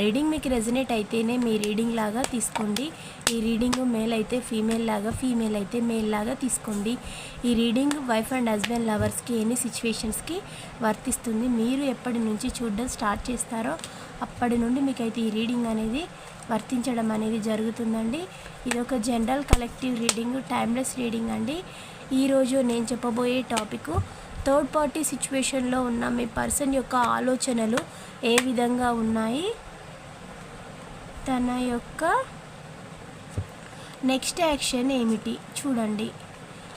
reading మీకు resonate అయితేనే మీ రీడింగ్ లాగా తీసుకోండి. ఈ రీడింగ్ మేల్ అయితే ఫీమేల్ లాగా ఫీమేల్ అయితే మేల్ లాగా తీసుకోండి. ఈ రీడింగ్ వైఫ్ అండ్ హస్బెండ్ లవర్స్కి ఎన్ని సిచ్యువేషన్స్కి వర్తిస్తుంది మీరు ఎప్పటి నుంచి చూడడం స్టార్ట్ చేస్తారో అప్పటి నుండి మీకైతే ఈ రీడింగ్ అనేది వర్తించడం అనేది జరుగుతుందండి. ఇది ఒక general collective reading timeless reading అండి. ఈరోజు నేను చెప్పబోయే టాపిక్ థర్డ్ పార్టీ సిచ్యువేషన్లో ఉన్న మీ పర్సన్ యొక్క ఆలోచనలు ఏ విధంగా ఉన్నాయి? తన యొక్క నెక్స్ట్ యాక్షన్ ఏమిటి? చూడండి.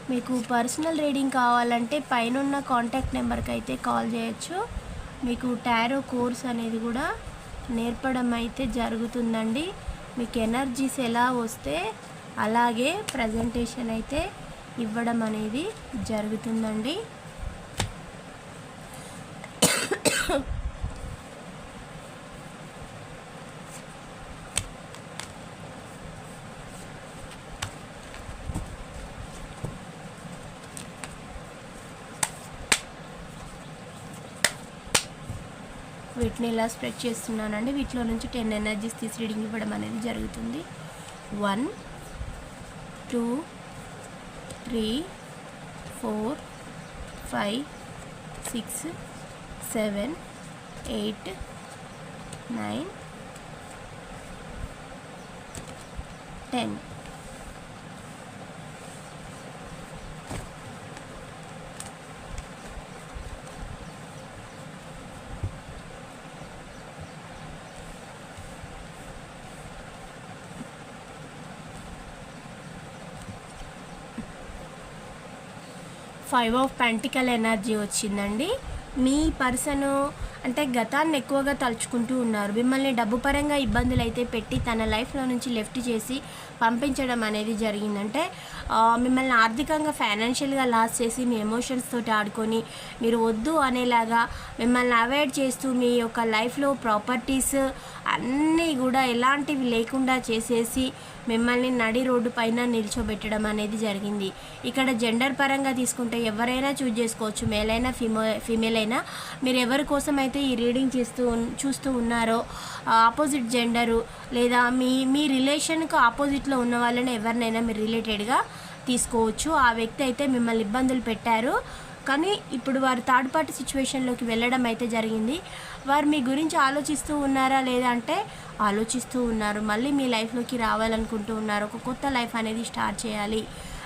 మీకు పర్సనల్ రీడింగ్ కావాలంటే పైన కాంటాక్ట్ నెంబర్కి అయితే కాల్ చేయొచ్చు. మీకు టారో కోర్స్ అనేది కూడా నేర్పడం అయితే జరుగుతుందండి. మీకు ఎనర్జీస్ ఎలా వస్తే అలాగే ప్రజెంటేషన్ అయితే ఇవ్వడం అనేది జరుగుతుందండి. నేను ఇలా స్ప్రెడ్ చేస్తున్నానండి వీటిలో నుంచి టెన్ ఎనర్జీస్ తీసి రీడింగ్ ఇవ్వడం అనేది జరుగుతుంది. One two three four five six seven eight nine ten five of pentacle energy వచ్చిందండి. మీ పర్సన్ అంటే గతాన్ని ఎక్కువగా తలుచుకుంటూ ఉన్నారు. మిమ్మల్ని డబ్బు పరంగా ఇబ్బందులు అయితే పెట్టి తన లైఫ్లో నుంచి లెఫ్ట్ చేసి పంపించడం అనేది జరిగిందంటే మిమ్మల్ని ఆర్థికంగా ఫైనాన్షియల్గా లాస్ చేసి మీ ఎమోషన్స్ తోటి ఆడుకొని మీరు వద్దు అనేలాగా మిమ్మల్ని అవాయిడ్ చేస్తూ మీ యొక్క లైఫ్లో ప్రాపర్టీస్ అన్నీ కూడా ఎలాంటివి లేకుండా చేసేసి మిమ్మల్ని నడి రోడ్డు పైన నిల్చోబెట్టడం అనేది జరిగింది. ఇక్కడ జెండర్ పరంగా తీసుకుంటే ఎవరైనా చూజ్ చేసుకోవచ్చు. మేల్ అయినా ఫీమో ఫీమేల్ అయినా. మీరు ఎవరి కోసం అయితే ఈ రీడింగ్ చేస్తూ చూస్తూ ఉన్నారో ఆపోజిట్ జెండరు లేదా మీ మీ రిలేషన్కు ఆపోజిట్లో ఉన్న వాళ్ళని ఎవరినైనా మీరు రిలేటెడ్గా తీసుకోవచ్చు. ఆ వ్యక్తి అయితే మిమ్మల్ని ఇబ్బందులు పెట్టారు. కానీ ఇప్పుడు వారు థర్డ్ పార్టీ సిచ్యువేషన్లోకి వెళ్ళడం అయితే జరిగింది. వారు మీ గురించి ఆలోచిస్తూ ఉన్నారా లేదా అంటే ఆలోచిస్తూ ఉన్నారు. మళ్ళీ మీ లైఫ్లోకి రావాలనుకుంటూ ఉన్నారు. ఒక కొత్త లైఫ్ అనేది స్టార్ట్ చేయాలి.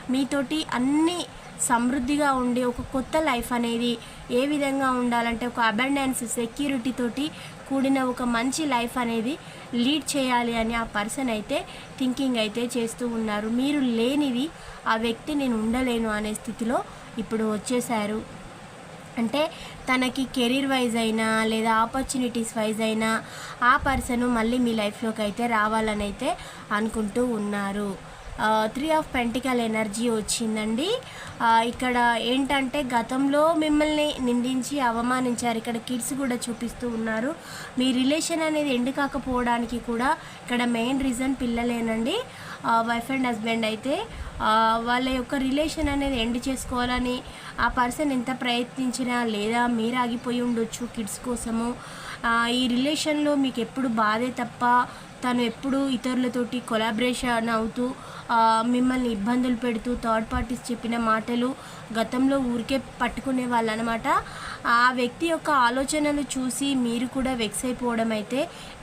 మీతోటి అన్ని సమృద్ధిగా ఉండి ఒక కొత్త లైఫ్ అనేది ఏ విధంగా ఉండాలంటే ఒక అబండెన్స్ సెక్యూరిటీ తోటి కూడిన ఒక మంచి లైఫ్ అనేది లీడ్ చేయాలి అని ఆ పర్సన్ అయితే థింకింగ్ అయితే చేస్తూ ఉన్నారు. మీరు లేనిది ఆ వ్యక్తి నేను ఉండలేను అనే స్థితిలో ఇప్పుడు వచ్చేసారు అంటే తనకి కెరీర్ వైజ్ అయినా లేదా ఆపర్చునిటీస్ వైజ్ అయినా ఆ పర్సన్ మళ్ళీ మీ లైఫ్లోకి అయితే రావాలని అయితే అనుకుంటూ ఉన్నారు. త్రీ ఆఫ్ పెంటికల్ ఎనర్జీ వచ్చిందండి. ఇక్కడ ఏంటంటే గతంలో మిమ్మల్ని నిందించి అవమానించారు. ఇక్కడ కిడ్స్ కూడా చూపిస్తూ ఉన్నారు. మీ రిలేషన్ అనేది ఎండ్ కాకపోవడానికి కూడా ఇక్కడ మెయిన్ రీజన్ పిల్లలేనండి. వైఫ్ అండ్ హస్బెండ్ అయితే వాళ్ళ యొక్క రిలేషన్ అనేది ఎండ్ చేసుకోవాలని ఆ పర్సన్ ఎంత ప్రయత్నించినా లేదా మీరు ఆగిపోయి ఉండొచ్చు కిడ్స్ కోసము. ఈ రిలేషన్లో మీకు ఎప్పుడు బాధే తప్ప తను ఎప్పుడు ఇతరులతోటి కొలాబరేషన్ అవుతూ మిమ్మల్ని ఇబ్బందులు పెడుతూ థర్డ్ పార్టీస్ చెప్పిన మాటలు గతంలో ఊరికే పట్టుకునే వాళ్ళు అనమాట ఆ వ్యక్తి యొక్క ఆలోచనలు చూసి మీరు కూడా వెక్స్ అయిపోవడం అయితే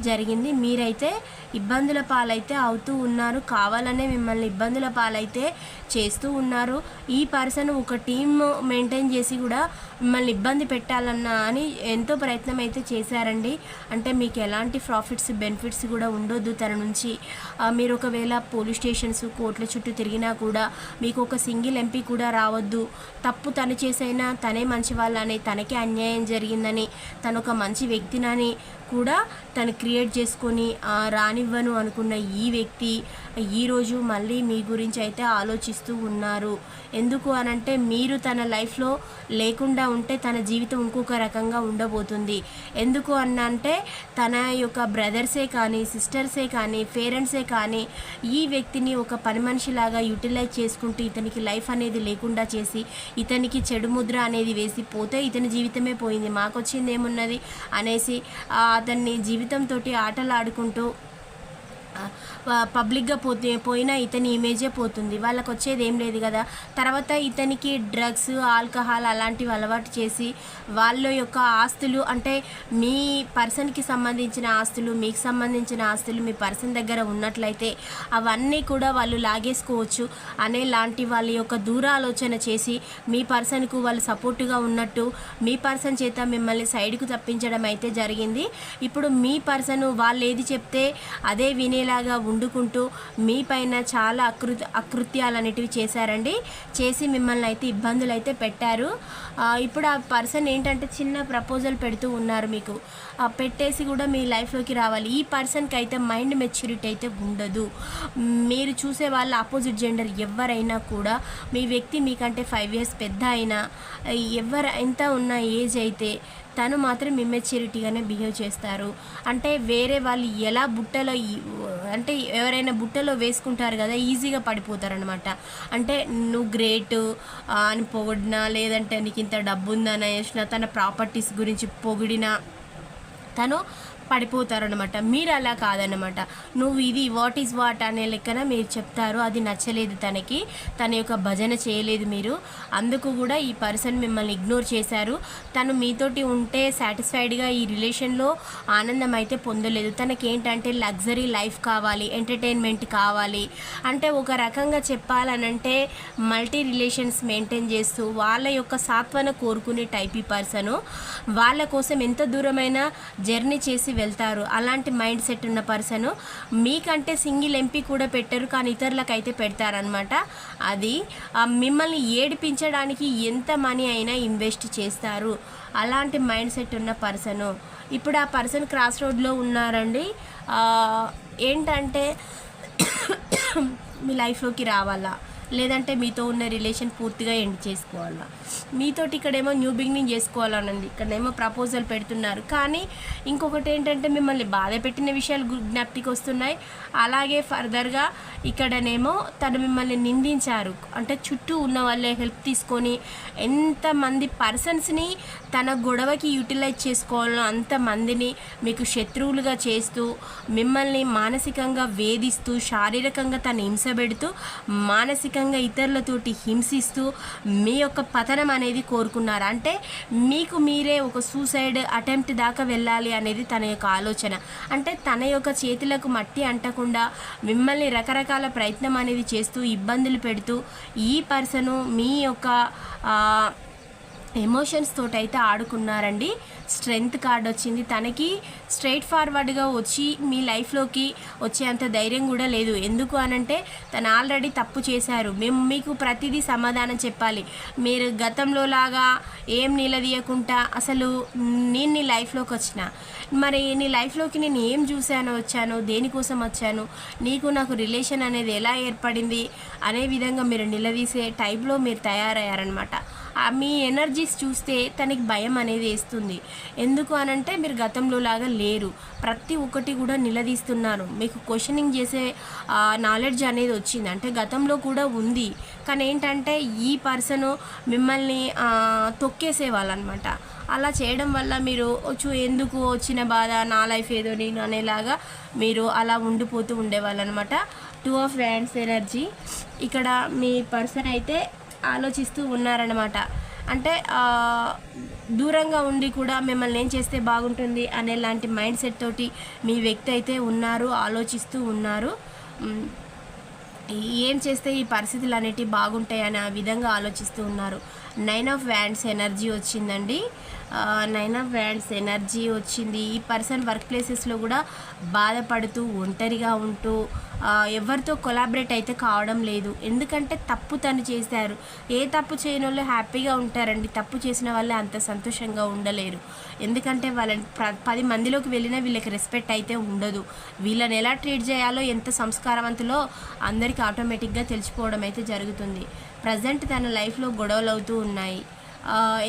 జరిగింది. మీరైతే ఇబ్బందుల పాలైతే అవుతూ ఉన్నారు. కావాలనే మిమ్మల్ని ఇబ్బందుల పాలైతే చేస్తూ ఉన్నారు. ఈ పర్సన్ ఒక టీమ్ మెయింటైన్ చేసి కూడా మిమ్మల్ని ఇబ్బంది పెట్టాలన్నా అని ఎంతో ప్రయత్నం అయితే చేశారండి. అంటే మీకు ఎలాంటి ప్రాఫిట్స్ బెనిఫిట్స్ కూడా ఉండొద్దు తన నుంచి. మీరు ఒకవేళ పోలీస్ స్టేషన్స్ కోట్ల చుట్టూ తిరిగినా కూడా మీకు ఒక సింగిల్ ఎంపీ కూడా రావద్దు. తప్పు తను చేసైనా తనే మంచి వాళ్ళని తనకే అన్యాయం జరిగిందని తను ఒక మంచి వ్యక్తినని కూడా తను క్రియేట్ చేసుకొని రానివ్వను అనుకున్న ఈ వ్యక్తి ఈరోజు మళ్ళీ మీ గురించి అయితే ఆలోచిస్తూ ఉన్నారు. ఎందుకు అనంటే మీరు తన లైఫ్లో లేకుండా ఉంటే తన జీవితం ఇంకొక రకంగా ఉండబోతుంది. ఎందుకు అన్నంటే తన యొక్క బ్రదర్సే కానీ సిస్టర్సే కానీ పేరెంట్సే కానీ ఈ వ్యక్తిని ఒక పని మనిషిలాగా యూటిలైజ్ చేసుకుంటూ ఇతనికి లైఫ్ అనేది లేకుండా చేసి ఇతనికి చెడు ముద్ర అనేది వేసి పోతే ఇతని జీవితమే పోయింది. మాకొచ్చింది ఏమున్నది అనేసి ఆ, అతన్ని జీవితంతో ఆటలు ఆడుకుంటూ పబ్లిక్గా పోతే పోయినా ఇతని ఇమేజే పోతుంది. వాళ్ళకు వచ్చేది ఏం లేదు కదా. తర్వాత ఇతనికి డ్రగ్స్ ఆల్కహాల్ అలాంటివి అలవాటు చేసి వాళ్ళ యొక్క ఆస్తులు అంటే మీ పర్సన్కి సంబంధించిన ఆస్తులు మీకు సంబంధించిన ఆస్తులు మీ పర్సన్ దగ్గర ఉన్నట్లయితే అవన్నీ కూడా వాళ్ళు లాగేసుకోవచ్చు అనే లాంటి వాళ్ళ యొక్క దూరాలోచన చేసి మీ పర్సన్కు వాళ్ళు సపోర్టుగా ఉన్నట్టు మీ పర్సన్ చేత మిమ్మల్ని సైడ్కు తప్పించడం అయితే జరిగింది. ఇప్పుడు మీ పర్సన్ వాళ్ళు ఏది చెప్తే అదే వినేలాగా వండుకుంటూ మీ పైన చాలా అకృ అకృత్యాలు అనేటివి చేశారండి. చేసి మిమ్మల్ని అయితే ఇబ్బందులు అయితే పెట్టారు. ఇప్పుడు ఆ పర్సన్ ఏంటంటే చిన్న ప్రపోజల్ పెడుతూ ఉన్నారు మీకు. పెట్టేసి కూడా మీ లైఫ్లోకి రావాలి. ఈ పర్సన్కి అయితే మైండ్ మెచ్యూరిటీ అయితే ఉండదు. మీరు చూసే వాళ్ళ ఆపోజిట్ జెండర్ ఎవరైనా కూడా మీ వ్యక్తి మీకంటే ఫైవ్ ఇయర్స్ పెద్ద అయినా ఎవరు ఎంత ఉన్న ఏజ్ అయితే తను మాత్రం ఇమ్మెచ్యూరిటీగానే బిహేవ్ చేస్తారు. అంటే వేరే వాళ్ళు ఎలా బుట్టలో అంటే ఎవరైనా బుట్టలో వేసుకుంటారు కదా ఈజీగా పడిపోతారనమాట అంటే నువ్వు గ్రేట్ అని పొగిడినా లేదంటే నీకు ఇంత డబ్బు ఉందని వేసిన తన ప్రాపర్టీస్ గురించి పొగిడినా తను పడిపోతారనమాట మీరు అలా కాదనమాట నువ్వు ఇది వాట్ ఈజ్ వాట్ అనే లెక్కన మీరు చెప్తారు. అది నచ్చలేదు తనకి. తన యొక్క భజన చేయలేదు మీరు. అందుకు కూడా ఈ పర్సన్ మిమ్మల్ని ఇగ్నోర్ చేశారు. తను మీతోటి ఉంటే సాటిస్ఫైడ్గా ఈ రిలేషన్లో ఆనందం అయితే పొందలేదు. తనకి ఏంటంటే లగ్జరీ లైఫ్ కావాలి ఎంటర్టైన్మెంట్ కావాలి. అంటే ఒక రకంగా చెప్పాలనంటే మల్టీ రిలేషన్స్ మెయింటైన్ చేస్తూ వాళ్ళ యొక్క సాత్వన కోరుకునే టైప్ ఈ పర్సను వాళ్ళ కోసం ఎంత దూరమైన జర్నీ చేసి వెళ్తారు. అలాంటి మైండ్ సెట్ ఉన్న పర్సన్ మీకంటే సింగిల్ ఎంపీ కూడా పెట్టరు కానీ ఇతరులకు అయితే పెడతారనమాట అది మిమ్మల్ని ఏడిపించడానికి ఎంత మనీ అయినా ఇన్వెస్ట్ చేస్తారు. అలాంటి మైండ్ సెట్ ఉన్న పర్సను. ఇప్పుడు ఆ పర్సన్ క్రాస్ రోడ్లో ఉన్నారండి. ఏంటంటే మీ లైఫ్లోకి రావాలా? లేదంటే మీతో ఉన్న రిలేషన్ పూర్తిగా ఎండ్ చేసుకోవాలా? మీతోటి ఇక్కడేమో న్యూ బిగినింగ్ చేసుకోవాలనుంది. ఇక్కడేమో ప్రపోజల్ పెడుతున్నారు. కానీ ఇంకొకటి ఏంటంటే మిమ్మల్ని బాధ పెట్టిన విషయాలు గు- జ్ఞప్తికి వస్తున్నాయి. అలాగే ఫర్దర్గా ఇక్కడనేమో తను మిమ్మల్ని నిందించారు. అంటే చుట్టూ ఉన్న వాళ్ళే హెల్ప్ తీసుకొని ఎంతమంది పర్సన్స్ని తన గొడవకి యూటిలైజ్ చేసుకోవాలో అంతమందిని మీకు శత్రువులుగా చేస్తూ మిమ్మల్ని మానసికంగా వేధిస్తూ శారీరకంగా తను హింస పెడుతూ మానసిక మానసికంగా ఇతరులతోటి హింసిస్తూ మీ యొక్క పతనం అనేది కోరుకున్నారు. అంటే మీకు మీరే ఒక సూసైడ్ అటెంప్ట్ దాకా వెళ్ళాలి అనేది తన యొక్క ఆలోచన. అంటే తన యొక్క చేతులకు మట్టి అంటకుండా మిమ్మల్ని రకరకాల ప్రయత్నం అనేది చేస్తూ ఇబ్బందులు పెడుతూ ఈ పర్సను మీ యొక్క ఎమోషన్స్ తోటైతే అయితే ఆడుకున్నారండి. స్ట్రెంగ్త్ కార్డ్ వచ్చింది. తనకి స్ట్రైట్ ఫార్వర్డ్గా వచ్చి మీ లైఫ్లోకి వచ్చేంత ధైర్యం కూడా లేదు. ఎందుకు అనంటే తను ఆల్రెడీ తప్పు చేశారు. మేము మీకు ప్రతిదీ సమాధానం చెప్పాలి. మీరు గతంలో లాగా ఏం నిలదీయకుండా అసలు నేను నీ లైఫ్లోకి వచ్చిన మరి నీ లైఫ్లోకి నేను ఏం చూశాను వచ్చాను దేనికోసం వచ్చాను నీకు నాకు రిలేషన్ అనేది ఎలా ఏర్పడింది అనే విధంగా మీరు నిలదీసే టైప్లో మీరు తయారయ్యారనమాట మీ ఎనర్జీస్ చూస్తే తనకి భయం అనేది వేస్తుంది. ఎందుకు అనంటే మీరు గతంలో లాగా లేరు. ప్రతి ఒక్కటి కూడా నిలదీస్తున్నారు. మీకు క్వశ్చనింగ్ చేసే నాలెడ్జ్ అనేది వచ్చింది. అంటే గతంలో కూడా ఉంది. కానీ ఏంటంటే ఈ పర్సన్ మిమ్మల్ని తొక్కేసే తొక్కేసేవాళ్ళు అనమాట అలా చేయడం వల్ల మీరు వచ్చు ఎందుకు వచ్చిన బాధ నా లైఫ్ ఏదో నేను అనేలాగా మీరు అలా ఉండిపోతూ ఉండేవాళ్ళు అనమాట టూ ఆఫ్ హ్యాండ్స్ ఎనర్జీ ఇక్కడ మీ పర్సన్ అయితే ఆలోచిస్తూ ఉన్నారనమాట అంటే దూరంగా ఉండి కూడా మిమ్మల్ని ఏం చేస్తే బాగుంటుంది అనే లాంటి మైండ్ సెట్ తోటి మీ వ్యక్తి అయితే ఉన్నారు ఆలోచిస్తూ ఉన్నారు. ఏం చేస్తే ఈ పరిస్థితులు అనేటివి బాగుంటాయి అనే ఆ విధంగా ఆలోచిస్తూ ఉన్నారు. నైన్ ఆఫ్ వ్యాండ్స్ ఎనర్జీ వచ్చిందండి. నైన్ బ్యాండ్స్ ఎనర్జీ వచ్చింది. ఈ పర్సన్ వర్క్ ప్లేసెస్లో కూడా బాధపడుతూ ఒంటరిగా ఉంటూ ఎవరితో కొలాబరేట్ అయితే కావడం లేదు. ఎందుకంటే తప్పు తను చేశారు. ఏ తప్పు చేయని వాళ్ళు హ్యాపీగా ఉంటారండి. తప్పు చేసిన వాళ్ళే అంత సంతోషంగా ఉండలేరు. ఎందుకంటే వాళ్ళని పది మందిలోకి వెళ్ళినా వీళ్ళకి రెస్పెక్ట్ అయితే ఉండదు. వీళ్ళని ఎలా ట్రీట్ చేయాలో ఎంత సంస్కారవంతులో అందరికీ ఆటోమేటిక్గా తెలిసిపోవడం అయితే జరుగుతుంది. ప్రజెంట్ తన లైఫ్లో గొడవలు అవుతూ ఉన్నాయి.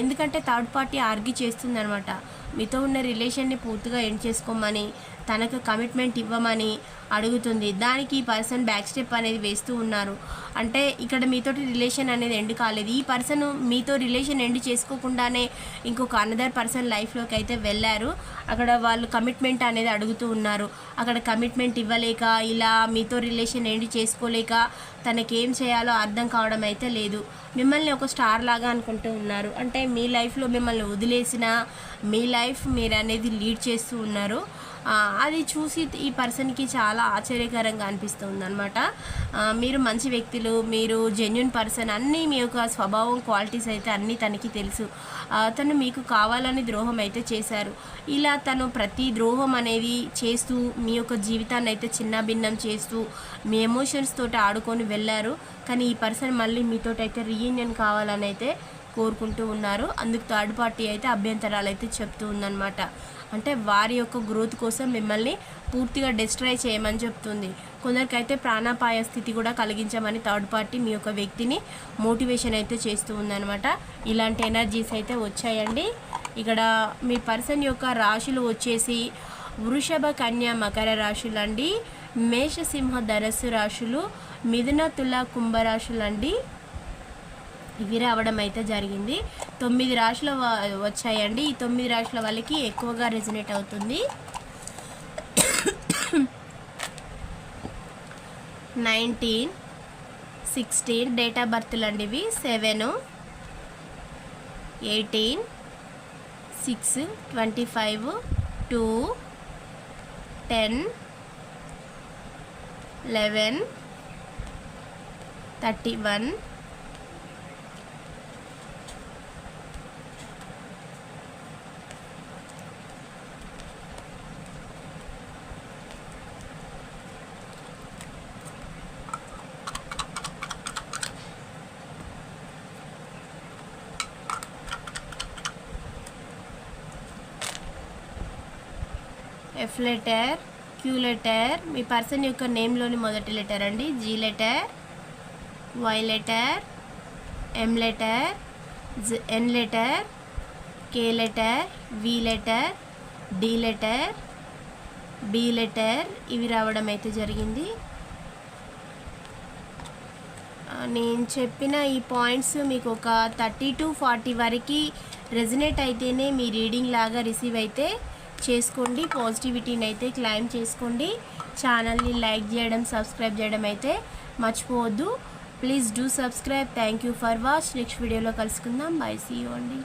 ఎందుకంటే థర్డ్ పార్టీ ఆర్గ్యూ చేస్తుందనమాట మీతో ఉన్న రిలేషన్ని పూర్తిగా ఎండ్ చేసుకోమని తనకు కమిట్మెంట్ ఇవ్వమని అడుగుతుంది. దానికి ఈ పర్సన్ బ్యాక్ స్టెప్ అనేది వేస్తూ ఉన్నారు. అంటే ఇక్కడ మీతోటి రిలేషన్ అనేది ఎండ్ కాలేదు. ఈ పర్సన్ మీతో రిలేషన్ ఎండ్ చేసుకోకుండానే ఇంకొక అనదర్ పర్సన్ లైఫ్లోకి అయితే వెళ్ళారు. అక్కడ వాళ్ళు కమిట్మెంట్ అనేది అడుగుతూ ఉన్నారు. అక్కడ కమిట్మెంట్ ఇవ్వలేక ఇలా మీతో రిలేషన్ ఎండ్ చేసుకోలేక తనకేం చేయాలో అర్థం కావడం అయితే లేదు. మిమ్మల్ని ఒక స్టార్ లాగా అనుకుంటూ ఉన్నారు. అంటే మీ లైఫ్లో మిమ్మల్ని వదిలేసిన మీ లైఫ్ మీరు అనేది లీడ్ చేస్తూ ఉన్నారు. అది చూసి ఈ పర్సన్కి చాలా ఆశ్చర్యకరంగా అనిపిస్తుంది అనమాట మీరు మంచి వ్యక్తులు మీరు జెన్యున్ పర్సన్ అన్నీ మీ యొక్క స్వభావం క్వాలిటీస్ అయితే అన్నీ తనకి తెలుసు. తను మీకు కావాలని ద్రోహం అయితే చేశారు. ఇలా తను ప్రతి ద్రోహం అనేది చేస్తూ మీ యొక్క జీవితాన్ని అయితే చిన్న భిన్నం చేస్తూ మీ ఎమోషన్స్ తోటి ఆడుకొని వెళ్ళారు. కానీ ఈ పర్సన్ మళ్ళీ మీతోటి అయితే రీయూనియన్ కావాలని అయితే కోరుకుంటూ ఉన్నారు. అందుకు థర్డ్ పార్టీ అయితే అభ్యంతరాలు అయితే చెప్తూ ఉందన్నమాట. అంటే వారి యొక్క గ్రోత్ కోసం మిమ్మల్ని పూర్తిగా డిస్ట్రాయ్ చేయమని చెప్తుంది. కొందరికైతే ప్రాణాపాయ స్థితి కూడా కలిగించమని థర్డ్ పార్టీ మీ యొక్క వ్యక్తిని మోటివేషన్ అయితే చేస్తూ ఉందన్నమాట. ఇలాంటి ఎనర్జీస్ అయితే వచ్చాయండి. ఇక్కడ మీ పర్సన్ యొక్క రాశులు వచ్చేసి వృషభ కన్య మకర రాశులు అండి మేషసింహ ధరస్సు రాశులు మిథున తుల కుంభరాశులు అండి ఇవి రావడం అయితే జరిగింది. తొమ్మిది రాశుల వచ్చాయండి. ఈ తొమ్మిది రాశుల వాళ్ళకి ఎక్కువగా రెజినేట్ అవుతుంది. నైన్టీన్ సిక్స్టీన్ డేట్ ఆఫ్ బర్త్లు అండి ఇవి. Seven eighteen six twenty five two ten eleven thirty one F letter Q letter మీ పర్సన్ యొక్క నేమ్లోని మొదటి లెటర్ అండి. G letter Y letter M letter N letter K letter V letter D letter B letter ఇవి రావడం అయితే జరిగింది. నేను చెప్పిన ఈ పాయింట్స్ మీకు ఒక థర్టీ టు ఫార్టీ వరకు రెజినేట్ అయితేనే మీ రీడింగ్ లాగా రిసీవ్ అయితే చేసుకోండి పాజిటివిటీని అయితే క్లైమ్ చేసుకోండి. ఛానల్ని లైక్ చేయడం సబ్స్క్రైబ్ చేయడం అయితే మర్చిపోవద్దు. Please do subscribe thank you for watch next వీడియోలో కలుసుకుందాం. బై సీ యూ అండి.